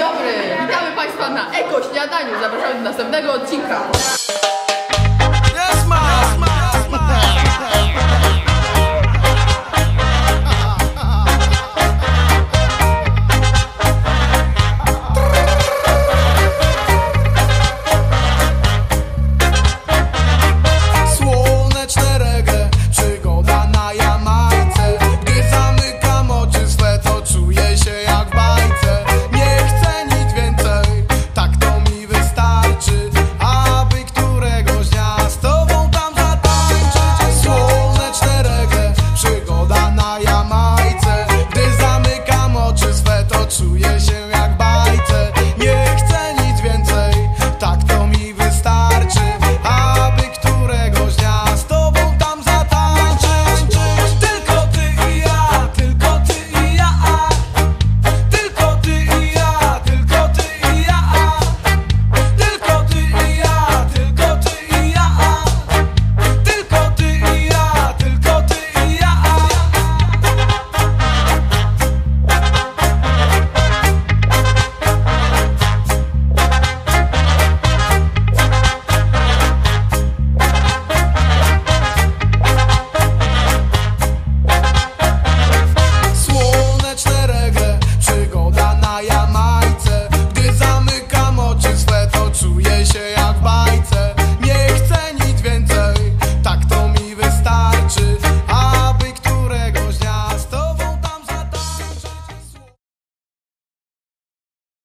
dobry, witamy Państwa na Eko Śniadaniu. Zapraszamy do następnego odcinka.